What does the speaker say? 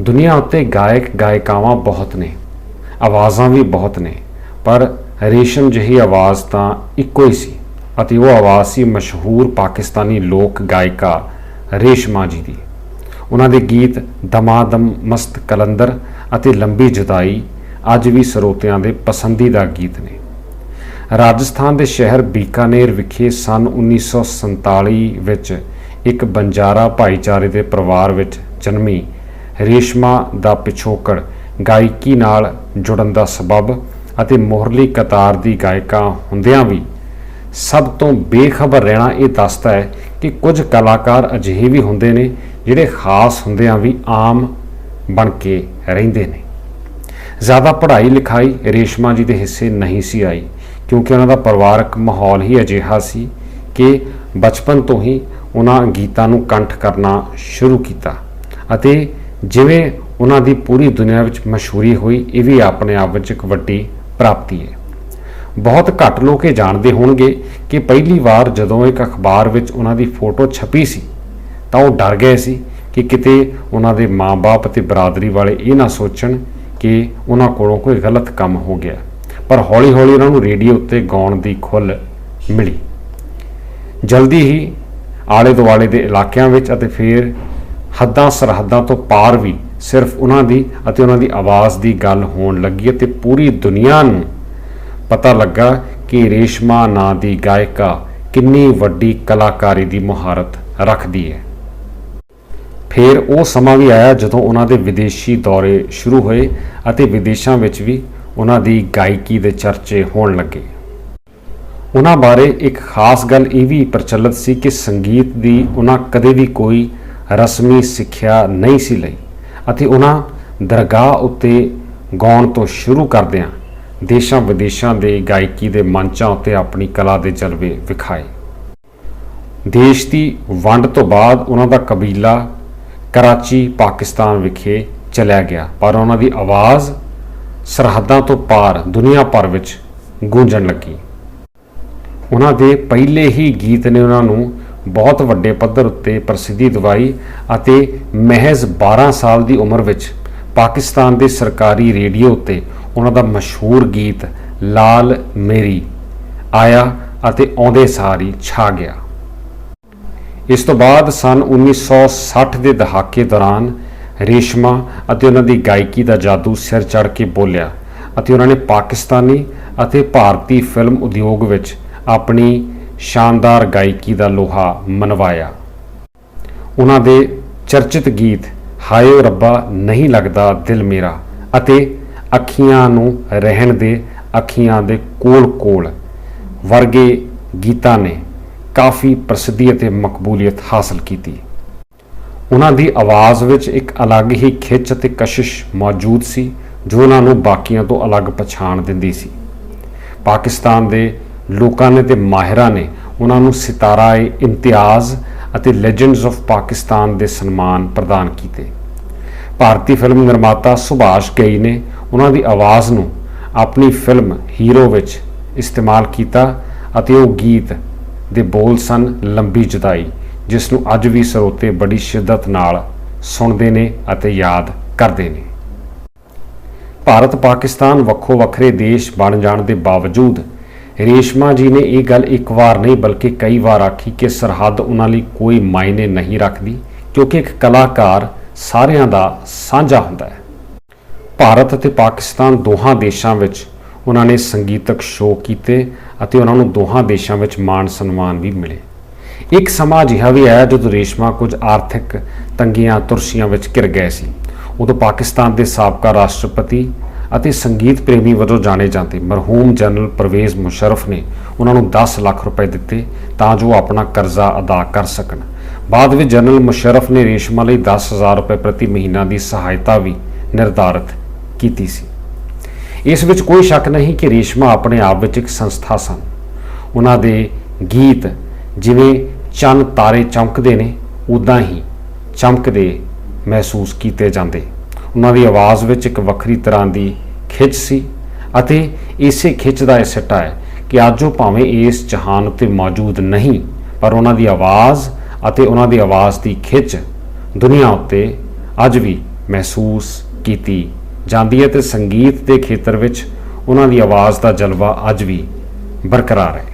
ਦੁਨੀਆ ਉੱਤੇ ਗਾਇਕ, ਗਾਇਕਾਵਾਂ ਬਹੁਤ ਨੇ, ਆਵਾਜ਼ਾਂ ਵੀ ਬਹੁਤ ਨੇ, ਪਰ ਰੇਸ਼ਮ ਜਿਹੀ ਆਵਾਜ਼ ਤਾਂ ਇੱਕੋ ਹੀ ਸੀ ਅਤੇ ਉਹ ਆਵਾਜ਼ ਸੀ ਮਸ਼ਹੂਰ ਪਾਕਿਸਤਾਨੀ ਲੋਕ ਗਾਇਕਾ ਰੇਸ਼ਮਾ ਜੀ ਦੀ। ਉਹਨਾਂ ਦੇ ਗੀਤ ਦਮਾਦਮ ਮਸਤ ਕਲੰਦਰ ਅਤੇ ਲੰਬੀ ਜੁਦਾਈ ਅੱਜ ਵੀ ਸਰੋਤਿਆਂ ਦੇ ਪਸੰਦੀਦਾ ਗੀਤ ਨੇ। ਰਾਜਸਥਾਨ ਦੇ ਸ਼ਹਿਰ ਬੀਕਾਨੇਰ ਵਿਖੇ ਸਨ 1947 ਵਿੱਚ ਇੱਕ ਬੰਜਾਰਾ ਭਾਈਚਾਰੇ ਦੇ ਪਰਿਵਾਰ ਵਿੱਚ ਜਨਮੀ ਰੇਸ਼ਮਾ ਦਾ ਪਿਛੋਕੜ, ਗਾਇਕੀ ਨਾਲ ਜੁੜਨ ਦਾ ਸਬਬ ਅਤੇ ਮੋਹਰਲੀ ਕਤਾਰ ਦੀ ਗਾਇਕਾ ਹੁੰਦਿਆਂ ਵੀ। ਸਭ ਤੋਂ ਬੇਖਬਰ ਰਹਿਣਾ ਇਹ ਦੱਸਦਾ ਹੈ ਕਿ ਕੁਝ ਕਲਾਕਾਰ ਅਜਿਹੇ ਵੀ ਹੁੰਦੇ ਨੇ ਜਿਹੜੇ ਖਾਸ ਹੁੰਦਿਆਂ ਵੀ ਆਮ ਬਣ ਕੇ ਰਹਿੰਦੇ ਨੇ। ਜ਼ਿਆਦਾ ਪੜ੍ਹਾਈ ਲਿਖਾਈ ਰੇਸ਼ਮਾ ਜੀ ਦੇ ਹਿੱਸੇ ਨਹੀਂ ਸੀ ਆਈ, ਕਿਉਂਕਿ ਉਹਨਾਂ ਦਾ ਪਰਿਵਾਰਕ ਮਾਹੌਲ ਹੀ ਅਜਿਹਾ ਸੀ ਕਿ ਬਚਪਨ ਤੋਂ ਹੀ ਉਹਨਾਂ ਗੀਤਾਂ ਨੂੰ ਕੰਠ ਕਰਨਾ ਸ਼ੁਰੂ ਕੀਤਾ ਅਤੇ ਜਿਵੇਂ ਉਹਨਾਂ ਦੀ ਪੂਰੀ ਦੁਨੀਆ ਵਿੱਚ ਮਸ਼ਹੂਰੀ ਹੋਈ, ਇਹ ਵੀ ਆਪਣੇ ਆਪ ਵਿੱਚ ਇੱਕ ਵੱਡੀ ਪ੍ਰਾਪਤੀ ਹੈ। ਬਹੁਤ ਘੱਟ ਲੋਕ ਇਹ ਜਾਣਦੇ ਹੋਣਗੇ ਕਿ ਪਹਿਲੀ ਵਾਰ ਜਦੋਂ ਇੱਕ ਅਖਬਾਰ ਵਿੱਚ ਉਹਨਾਂ ਦੀ ਫੋਟੋ ਛਪੀ ਸੀ, ਤਾਂ ਉਹ ਡਰ ਗਏ ਸੀ ਕਿ ਕਿਤੇ ਉਹਨਾਂ ਦੇ ਮਾਪੇ ਅਤੇ ਬਰਾਦਰੀ ਵਾਲੇ ਇਹ ਨਾ ਸੋਚਣ ਕਿ ਉਹਨਾਂ ਕੋਲੋਂ ਕੋਈ ਗਲਤ ਕੰਮ ਹੋ ਗਿਆ। ਪਰ ਹੌਲੀ-ਹੌਲੀ ਉਹਨਾਂ ਨੂੰ ਰੇਡੀਓ ਉੱਤੇ ਗਾਉਣ ਦੀ ਖੁੱਲ ਮਿਲੀ। ਜਲਦੀ ਹੀ ਆਲੇ ਦੁਆਲੇ ਦੇ ਇਲਾਕਿਆਂ ਵਿੱਚ ਅਤੇ ਫਿਰ ਹੱਦਾਂ ਸਰਹੱਦਾਂ ਤੋਂ ਪਾਰ ਵੀ ਸਿਰਫ ਉਹਨਾਂ ਦੀ ਅਤੇ ਉਹਨਾਂ ਦੀ ਆਵਾਜ਼ ਦੀ ਗੱਲ ਹੋਣ ਲੱਗੀ ਅਤੇ ਪੂਰੀ ਦੁਨੀਆ ਨੂੰ ਪਤਾ ਲੱਗਾ ਕਿ ਰੇਸ਼ਮਾ ਨਾਂ ਦੀ ਗਾਇਕਾ ਕਿੰਨੀ ਵੱਡੀ ਕਲਾਕਾਰੀ ਦੀ ਮੁਹਾਰਤ ਰੱਖਦੀ ਹੈ। ਫਿਰ ਉਹ ਸਮਾਂ ਵੀ ਆਇਆ ਜਦੋਂ ਉਹਨਾਂ ਦੇ ਵਿਦੇਸ਼ੀ ਦੌਰੇ ਸ਼ੁਰੂ ਹੋਏ ਅਤੇ ਵਿਦੇਸ਼ਾਂ ਵਿੱਚ ਵੀ ਉਹਨਾਂ ਦੀ ਗਾਇਕੀ ਦੇ ਚਰਚੇ ਹੋਣ ਲੱਗੇ। ਉਹਨਾਂ ਬਾਰੇ ਇੱਕ ਖਾਸ ਗੱਲ ਇਹ ਵੀ ਪ੍ਰਚਲਿਤ ਸੀ ਕਿ ਸੰਗੀਤ ਦੀ ਉਹਨਾਂ ਕਦੇ ਵੀ ਕੋਈ ਰਸਮੀ ਸਿੱਖਿਆ ਨਹੀਂ ਸੀ ਲਈ ਅਤੇ ਉਹਨਾਂ ਦਰਗਾਹ ਉੱਤੇ ਗਾਉਣ ਤੋਂ ਸ਼ੁਰੂ ਕਰਦਿਆਂ ਦੇਸ਼ਾਂ ਵਿਦੇਸ਼ਾਂ ਦੇ ਗਾਇਕੀ ਦੇ ਮੰਚਾਂ ਉੱਤੇ ਆਪਣੀ ਕਲਾ ਦੇ ਜਲਵੇ ਵਿਖਾਏ। ਦੇਸ਼ ਦੀ ਵੰਡ ਤੋਂ ਬਾਅਦ ਉਹਨਾਂ ਦਾ ਕਬੀਲਾ ਕਰਾਚੀ, ਪਾਕਿਸਤਾਨ ਵਿਖੇ ਚਲਿਆ ਗਿਆ, ਪਰ ਉਹਨਾਂ ਦੀ ਆਵਾਜ਼ ਸਰਹੱਦਾਂ ਤੋਂ ਪਾਰ ਦੁਨੀਆ ਭਰ ਵਿੱਚ ਗੂੰਜਣ ਲੱਗੀ। ਉਹਨਾਂ ਦੇ ਪਹਿਲੇ ਹੀ ਗੀਤ ਨੇ ਉਹਨਾਂ ਨੂੰ ਬਹੁਤ ਵੱਡੇ ਪੱਧਰ ਉੱਤੇ ਪ੍ਰਸਿੱਧੀ ਦਿਵਾਈ ਅਤੇ ਮਹਿਜ਼ 12 ਸਾਲ ਦੀ ਉਮਰ ਵਿੱਚ ਪਾਕਿਸਤਾਨ ਦੇ ਸਰਕਾਰੀ ਰੇਡੀਓ ਉੱਤੇ ਉਹਨਾਂ ਦਾ ਮਸ਼ਹੂਰ ਗੀਤ ਲਾਲ ਮੇਰੀ ਆਇਆ ਅਤੇ ਆਉਂਦੇ ਸਾਰੀ ਛਾ ਗਿਆ। ਇਸ ਤੋਂ ਬਾਅਦ ਸਨ 1960 ਦੇ ਦਹਾਕੇ ਦੌਰਾਨ ਰੇਸ਼ਮਾ ਅਤੇ ਉਹਨਾਂ ਦੀ ਗਾਇਕੀ ਦਾ ਜਾਦੂ ਸਿਰ ਚੜ ਕੇ ਬੋਲਿਆ ਅਤੇ ਉਹਨਾਂ ਨੇ ਪਾਕਿਸਤਾਨੀ ਅਤੇ ਭਾਰਤੀ ਫਿਲਮ ਉਦਯੋਗ ਵਿੱਚ ਆਪਣੀ ਸ਼ਾਨਦਾਰ ਗਾਇਕੀ ਦਾ ਲੋਹਾ ਮਨਵਾਇਆ। ਉਹਨਾਂ ਦੇ ਚਰਚਿਤ ਗੀਤ, ਹਾਏ ਰੱਬਾ, ਨਹੀਂ ਲੱਗਦਾ ਦਿਲ ਮੇਰਾ ਅਤੇ ਅੱਖੀਆਂ ਨੂੰ ਰਹਿਣ ਦੇ, ਅੱਖੀਆਂ ਦੇ ਕੋਲ-ਕੋਲ ਵਰਗੇ ਗੀਤਾਂ ਨੇ ਕਾਫੀ ਪ੍ਰਸਿੱਧੀ ਅਤੇ ਮਕਬੂਲੀਅਤ ਹਾਸਲ ਕੀਤੀ। ਉਹਨਾਂ ਦੀ ਆਵਾਜ਼ ਵਿੱਚ ਇੱਕ ਅਲੱਗ ਹੀ ਖਿੱਚ ਅਤੇ ਕਸ਼ਿਸ਼ ਮੌਜੂਦ ਸੀ, ਜੋ ਉਹਨਾਂ ਨੂੰ ਬਾਕੀਆਂ ਤੋਂ ਅਲੱਗ ਪਛਾਣ ਦਿੰਦੀ ਸੀ। ਪਾਕਿਸਤਾਨ ਦੇ ਲੋਕਾਂ ਨੇ ਤੇ ਮਾਹਿਰਾਂ ਨੇ ਉਹਨਾਂ ਨੂੰ ਸਿਤਾਰਾ-ਏ ਇਮਤਿਆਜ਼ ਅਤੇ ਲੈਜੈਂਡਸ ਆਫ ਪਾਕਿਸਤਾਨ ਦੇ ਸਨਮਾਨ ਪ੍ਰਦਾਨ ਕੀਤੇ। ਭਾਰਤੀ ਫਿਲਮ ਨਿਰਮਾਤਾ ਸੁਭਾਸ਼ ਗਈ ਨੇ ਉਹਨਾਂ ਦੀ ਆਵਾਜ਼ ਨੂੰ ਆਪਣੀ ਫਿਲਮ ਹੀਰੋ ਵਿੱਚ ਇਸਤੇਮਾਲ ਕੀਤਾ ਅਤੇ ਉਹ ਗੀਤ ਦੇ ਬੋਲ ਸਨ ਲੰਬੀ ਜੁਦਾਈ, ਜਿਸ ਨੂੰ ਅੱਜ ਵੀ ਸਰੋਤੇ ਬੜੀ ਸ਼ਿੱਦਤ ਨਾਲ ਸੁਣਦੇ ਨੇ ਅਤੇ ਯਾਦ ਕਰਦੇ ਨੇ। ਭਾਰਤ ਪਾਕਿਸਤਾਨ ਵੱਖੋ ਵੱਖਰੇ ਦੇਸ਼ ਬਣ ਜਾਣ ਦੇ ਬਾਵਜੂਦ ਰੇਸ਼ਮਾ ਜੀ ਨੇ ਇਹ ਗੱਲ ਇੱਕ ਵਾਰ ਨਹੀਂ, ਬਲਕਿ ਕਈ ਵਾਰ ਆਖੀ ਕਿ ਸਰਹੱਦ ਉਹਨਾਂ ਲਈ ਕੋਈ ਮਾਇਨੇ ਨਹੀਂ ਰੱਖਦੀ, ਕਿਉਂਕਿ ਇੱਕ ਕਲਾਕਾਰ ਸਾਰਿਆਂ ਦਾ ਸਾਂਝਾ ਹੁੰਦਾ ਹੈ। ਭਾਰਤ ਅਤੇ ਪਾਕਿਸਤਾਨ ਦੋਹਾਂ ਦੇਸ਼ਾਂ ਵਿੱਚ ਉਹਨਾਂ ਨੇ ਸੰਗੀਤਕ ਸ਼ੋਅ ਕੀਤੇ ਅਤੇ ਉਹਨਾਂ ਨੂੰ ਦੋਹਾਂ ਦੇਸ਼ਾਂ ਵਿੱਚ ਮਾਣ ਸਨਮਾਨ ਵੀ ਮਿਲੇ। ਇੱਕ ਸਮਾਂ ਅਜਿਹਾ ਵੀ ਆਇਆ ਜਦੋਂ ਰੇਸ਼ਮਾ ਕੁਝ ਆਰਥਿਕ ਤੰਗੀਆਂ, ਤੁਰਸ਼ੀਆਂ ਵਿੱਚ ਘਿਰ ਗਏ ਸੀ। ਉਦੋਂ ਪਾਕਿਸਤਾਨ ਦੇ ਸਾਬਕਾ ਰਾਸ਼ਟਰਪਤੀ ਅਤੇ ਸੰਗੀਤ ਪ੍ਰੇਮੀ ਵਜੋਂ ਜਾਣੇ ਜਾਂਦੇ। ਮਰਹੂਮ ਜਨਰਲ ਪਰਵੇਜ਼ ਮੁਸ਼ਰਫ ਨੇ ਉਹਨਾਂ ਨੂੰ 10 ਲੱਖ ਰੁਪਏ ਦਿੱਤੇ ਤਾਂ ਜੋ ਆਪਣਾ ਕਰਜ਼ਾ ਅਦਾ ਕਰ ਸਕਣ। ਬਾਅਦ ਵਿੱਚ ਜਨਰਲ ਮੁਸ਼ਰਫ ਨੇ ਰੇਸ਼ਮਾ ਲਈ 10000 ਰੁਪਏ ਪ੍ਰਤੀ ਮਹੀਨਾ ਦੀ ਸਹਾਇਤਾ ਵੀ ਨਿਰਧਾਰਤ ਕੀਤੀ ਸੀ। ਇਸ ਵਿੱਚ ਕੋਈ ਸ਼ੱਕ ਨਹੀਂ ਕਿ ਰੇਸ਼ਮਾ ਆਪਣੇ ਆਪ ਵਿੱਚ ਇੱਕ ਸੰਸਥਾ ਸਨ। ਉਹਨਾਂ ਦੇ ਗੀਤ ਜਿਵੇਂ ਚੰਨ ਤਾਰੇ ਚਮਕਦੇ ਨੇ ਉਦਾਂ ਹੀ ਚਮਕਦੇ ਮਹਿਸੂਸ ਕੀਤੇ ਜਾਂਦੇ। ਉਹਨਾਂ ਦੀ ਆਵਾਜ਼ ਵਿੱਚ ਇੱਕ ਵੱਖਰੀ ਤਰ੍ਹਾਂ ਦੀ ਖਿੱਚ ਸੀ ਅਤੇ ਇਸੇ ਖਿੱਚ ਦਾ ਇਹ ਸਿੱਟਾ ਹੈ ਕਿ ਅੱਜ ਉਹ ਭਾਵੇਂ ਇਸ ਜਹਾਨ ਉੱਤੇ ਮੌਜੂਦ ਨਹੀਂ, ਪਰ ਉਹਨਾਂ ਦੀ ਆਵਾਜ਼ ਅਤੇ ਉਹਨਾਂ ਦੀ ਆਵਾਜ਼ ਦੀ ਖਿੱਚ ਦੁਨੀਆ ਉੱਤੇ ਅੱਜ ਵੀ ਮਹਿਸੂਸ ਕੀਤੀ ਜਾਂਦੀ ਹੈ ਤੇ ਸੰਗੀਤ ਦੇ ਖੇਤਰ ਵਿੱਚ ਉਹਨਾਂ ਦੀ ਆਵਾਜ਼ ਦਾ ਜਲਵਾ ਅੱਜ ਵੀ ਬਰਕਰਾਰ ਹੈ।